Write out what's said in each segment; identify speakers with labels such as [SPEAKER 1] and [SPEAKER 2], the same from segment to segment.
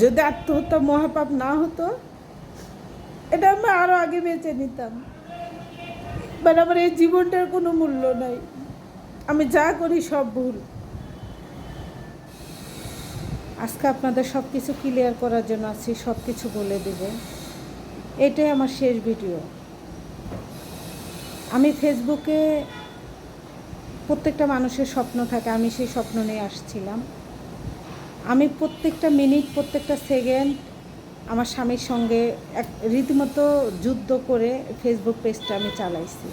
[SPEAKER 1] যদি আত্মহত্যা মহাপাপ না হতো, এটা আমি আরও আগে বেঁচে নিতাম। বাট আমার এই জীবনটার কোনো মূল্য নাই। আমি যা করি সব ভুল। আজকে আপনাদের সব কিছু ক্লিয়ার করার জন্য আছি সব কিছু বলে দেব। এটাই আমার শেষ ভিডিও আমি ফেসবুকে প্রত্যেকটা মানুষের স্বপ্ন থাকে, আমি সেই স্বপ্ন নিয়ে আসছিলাম। আমি প্রত্যেকটা মিনিট, প্রত্যেকটা সেকেন্ড আমার স্বামীর সঙ্গে এক রীতিমতো যুদ্ধ করে ফেসবুক পেজটা আমি চালাইছি।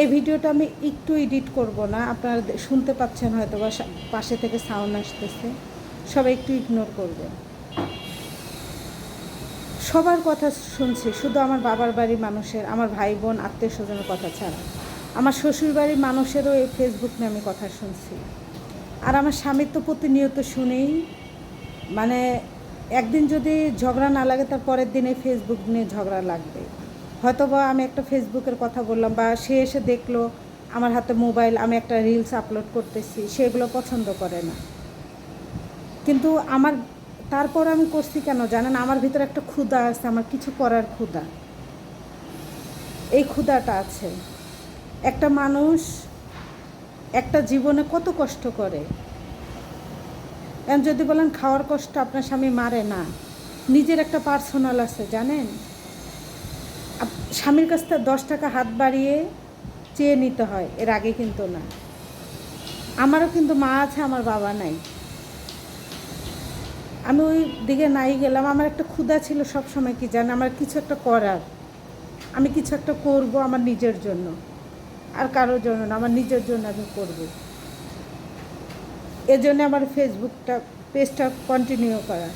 [SPEAKER 1] এই ভিডিওটা আমি একটু এডিট করব না, আপনারা শুনতে পাচ্ছেন হয়তো বা পাশে থেকে সাউন্ড আসতেছে। সবাই একটু ইগনোর করবেন। সবার কথা শুনছি, শুধু আমার বাবার বাড়ির মানুষের, আমার ভাই বোন, আত্মীয় স্বজনের কথা ছাড়া। আমার শ্বশুর বাড়ির মানুষেরও এই ফেসবুক নিয়ে আমি কথা শুনছি। আর আমার স্বামীর তো প্রতিনিয়ত শুনেই মানে একদিন যদি ঝগড়া না লাগে তার পরের দিনে ফেসবুক নিয়ে ঝগড়া লাগবে। হয়তো বা আমি একটা ফেসবুকের কথা বললাম বা সে এসে দেখল আমার হাতে মোবাইল আমি একটা রিলস আপলোড করতেছি সেগুলো পছন্দ করে না। কিন্তু আমার, তারপর আমি করছি কেন জানেন? আমার ভিতরে একটা ক্ষুধা আছে, আমার কিছু করার ক্ষুধা। এই ক্ষুধাটা আছে। একটা মানুষ একটা জীবনে কত কষ্ট করে। যদি বলেন খাওয়ার কষ্ট আপনার স্বামী মারে না, নিজের একটা পার্সোনাল আছে, জানেন? স্বামীর কাছ থেকে দশ টাকা হাত বাড়িয়ে চেয়ে নিতে হয়, এর আগে কিন্তু না। আমারও কিন্তু মা আছে, আমার বাবা নাই। আমি ওই দিকে নাই গেলাম, আমার একটা ক্ষুধা ছিল সব সময় কি জানেন? আমার কিছু একটা করার, আমি কিছু একটা করব আমার নিজের জন্য। আর কারোর জন্য না, আমার নিজের জন্য আমি করব। এজন্য আমার ফেসবুকটা, পেজটা কন্টিনিউ করা।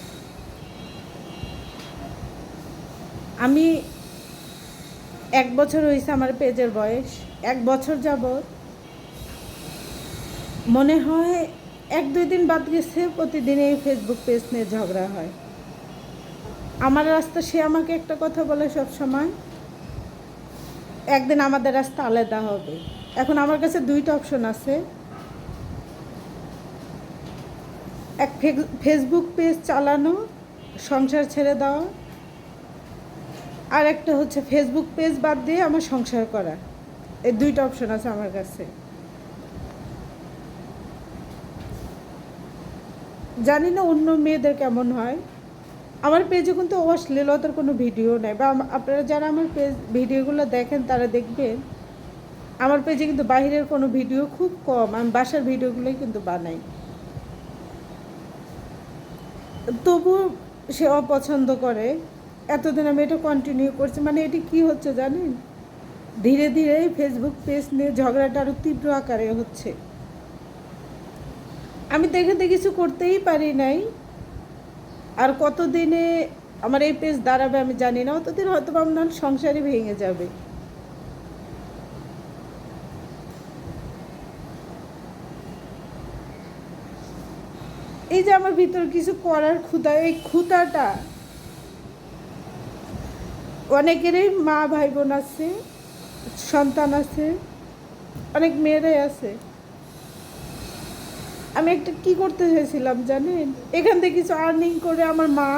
[SPEAKER 1] আমি এক বছর হয়েছে আমার পেজের বয়স, এক বছর যাবৎ মনে হয় এক দুই দিন বাদ গেছে প্রতিদিন এই ফেসবুক পেজ নিয়ে ঝগড়া হয়। আমার রাস্তা সে আমাকে একটা কথা বলে সব সময় একদিন আমাদের রাস্তা আলাদা হবে। এখন আমার কাছে দুইটা অপশন আছে। এক ফেসবুক পেজ চালানো, সংসার ছেড়ে দেওয়া, আর একটা হচ্ছে ফেসবুক পেজ বাদ দিয়ে আমার সংসার করা। এই দুইটা অপশন আছে আমার কাছে। জানি না অন্য মেয়েদের কেমন হয়। আমার পেজে কিন্তু অশ্লীলতার কোনো ভিডিও নেই। বা আপনারা যারা আমার পেজ ভিডিওগুলো দেখেন, তারা দেখবেন, আমার পেজে কিন্তু বাইরের কোনো ভিডিও খুব কম। আমি বাসার ভিডিওগুলোই কিন্তু বানাই। তবু সে অপছন্দ করে। এতদিন আমি এটা কন্টিনিউ করছি। মানে এটি কি হচ্ছে জানেন? ধীরে ধীরে ফেসবুক পেজ নিয়ে ঝগড়াটা আরও তীব্র আকারে হচ্ছে। আমি দেখে কিছু করতেই পারি নাই। আর কতদিনে আমার এই পেজ দাঁড়াবে আমি জানি না, অতদিন হয়তো আপনার সংসারই ভেঙে যাবে। এই যে আমার ভিতর কিছু করার ক্ষুধা, এই ক্ষুধাটা অনেকেরই মা ভাই বোন আছে, সন্তান আছে, অনেক মেয়েরাই আছে। আমি একটা কি করতে চাইছিলাম জানেন? এখান থেকে কিছু আর্নিং করে আমার মা,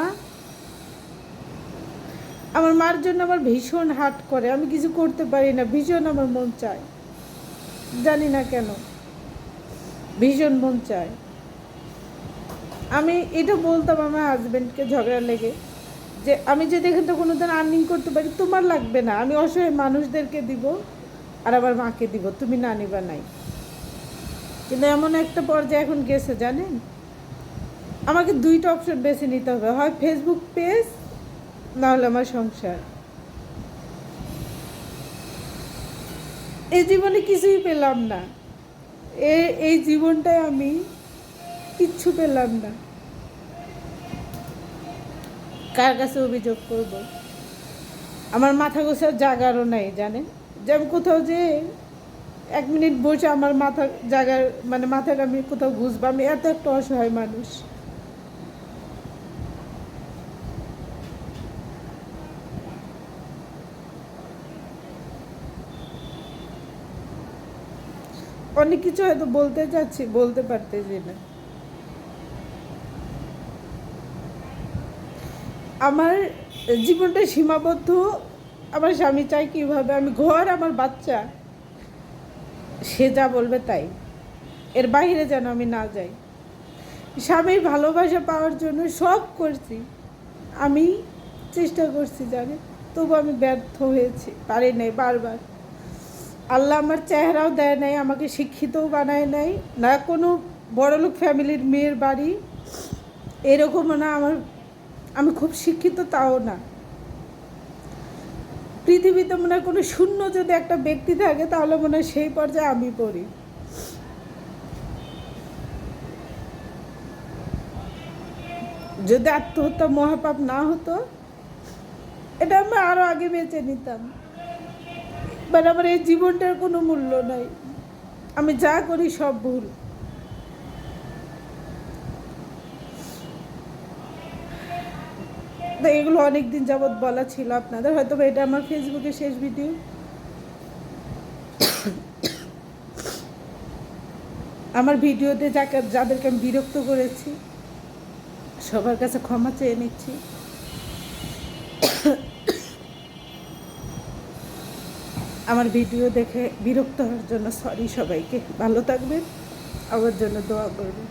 [SPEAKER 1] আমার মার জন্য আমার ভীষণ হাট করে। আমি কিছু করতে পারি না, ভীষণ আমার মন চায়। জানি না কেন, ভীষণ মন চায়। আমি এটা বলতাম আমার হাজব্যান্ডকে ঝগড়া লেগে, যে আমি যদি এখান থেকে কোনো দিন আর্নিং করতে পারি, তোমার লাগবে না। আমি অসহায় মানুষদেরকে দিব আর আমার মাকে দিব, তুমি না নিবা নাই। কিন্তু এমন একটা পর্যায়ে এখন গেছে, জানেন? আমাকে দুইটা অপশন বেছে নিতে হবে, হয় ফেসবুক পেজ না হলে আমার সংসার। এই জীবনে কিছুই পেলাম না। এ, এই জীবনটায় আমি কিচ্ছু পেলাম না। কার কাছে অভিযোগ করব? আমার মাথা গোছার জাগারও নাই, জানেন? যে আমি কোথাও যে এক মিনিট বসে আমার মাথা জাগার মানে মাথাটা আমি কোথাও বুঝব আমি এত একটা অসহায় মানুষ। অনেক কিছু হয়তো বলতে চাচ্ছি, বলতে পারতেছি না। আমার জীবনটা সীমাবদ্ধ। আমার স্বামী চাই কীভাবে? আমি ঘর, আমার বাচ্চা। সে যা বলবে তাই। এর বাইরে যেন আমি না যাই। স্বামীর ভালোবাসা পাওয়ার জন্য সব করছি। আমি চেষ্টা করছি জানে, তবু আমি ব্যর্থ হয়েছি, পারি নাই বারবার। আল্লাহ আমার চেহারাও দেয় নাই, আমাকে শিক্ষিতও বানায় নাই। না কোনো বড়লোক ফ্যামিলির মেয়ের বাড়ি এরকমও না, আমার আমি খুব শিক্ষিত তাও না। পৃথিবীতে মনে হয় কোনো শূন্য যদি একটা ব্যক্তি থাকে, তাহলে মনে হয় সেই পর্যায়ে আমি পড়ি। যদি আত্মহত্যা মহাপাপ না হতো, এটা আমি আরও আগে বেঁচে নিতাম। বাট আমার এই জীবনটার কোনো মূল্য নাই। আমি যা করি সব ভুল। তো এগুলো অনেক দিন যাবৎ বলা ছিল আপনাদের হয়তো এটা আমার ফেসবুকে শেষ ভিডিও আমার ভিডিওতে যাকে যাদেরকে আমি বিরক্ত করেছি, সবার কাছে ক্ষমা চেয়ে নিচ্ছি। আমার ভিডিও দেখে বিরক্ত হওয়ার জন্য সরি সবাইকে। ভালো থাকবেন, আমার জন্য দোয়া করবেন।